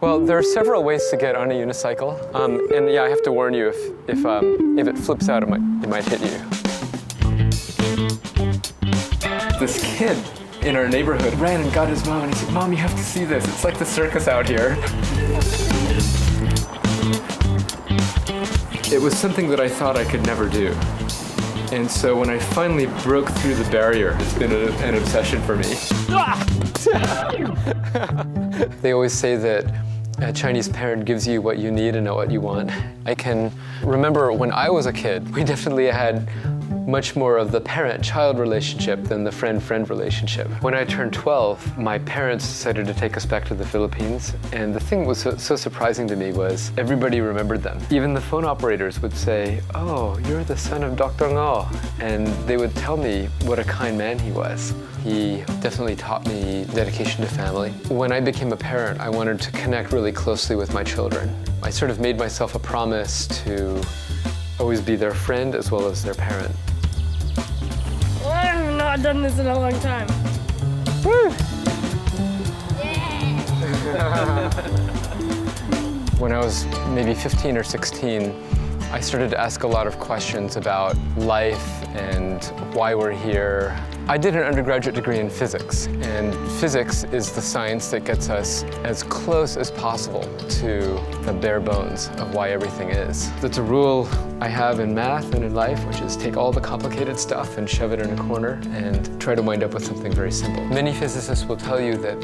Well, there are several ways to get on a unicycle, um, and yeah, I have to warn you if if um, if it flips out, it might it might hit you. This kid in our neighborhood ran and got his mom, and he said, "Mom, you have to see this. It's like the circus out here." It was something that I thought I could never do. And so when I finally broke through the barrier, it's been a, an obsession for me. they always say that a Chinese parent gives you what you need and not what you want. I can remember when I was a kid, we definitely had much more of the parent-child relationship than the friend-friend relationship. When I turned 12, my parents decided to take us back to the Philippines, and the thing that was so, so surprising to me was everybody remembered them. Even the phone operators would say, "Oh, you're the son of Dr. Ngo," and they would tell me what a kind man he was. He definitely taught me dedication to family. When I became a parent, I wanted to connect really closely with my children. I sort of made myself a promise to always be their friend as well as their parent. I have not done this in a long time. When I was maybe 15 or 16, I started to ask a lot of questions about life and why we're here. I did an undergraduate degree in physics, and physics is the science that gets us as close as possible to the bare bones of why everything is. That's a rule I have in math and in life, which is take all the complicated stuff and shove it in a corner and try to wind up with something very simple. Many physicists will tell you that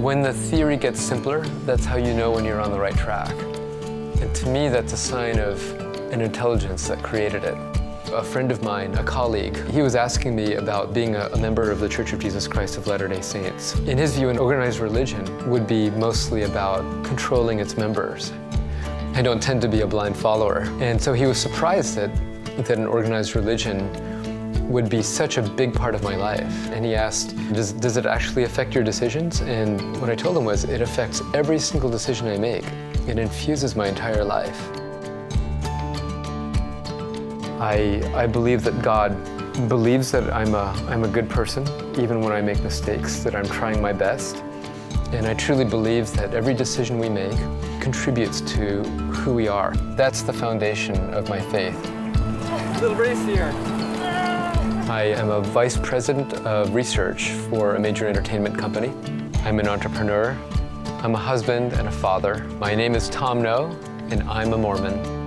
when the theory gets simpler, that's how you know when you're on the right track. And to me, that's a sign of an intelligence that created it. A friend of mine, a colleague, he was asking me about being a, a, member of the Church of Jesus Christ of Latter-day Saints. In his view, an organized religion would be mostly about controlling its members. I don't tend to be a blind follower. And so he was surprised that, that an organized religion would be such a big part of my life. And he asked, does, does it actually affect your decisions? And what I told him was, it affects every single decision I make. It infuses my entire life. I, I believe that God believes that I'm a, I'm a good person, even when I make mistakes, that I'm trying my best. And I truly believe that every decision we make contributes to who we are. That's the foundation of my faith. A Little race here. I am a vice president of research for a major entertainment company. I'm an entrepreneur. I'm a husband and a father. My name is Tom No, and I'm a Mormon.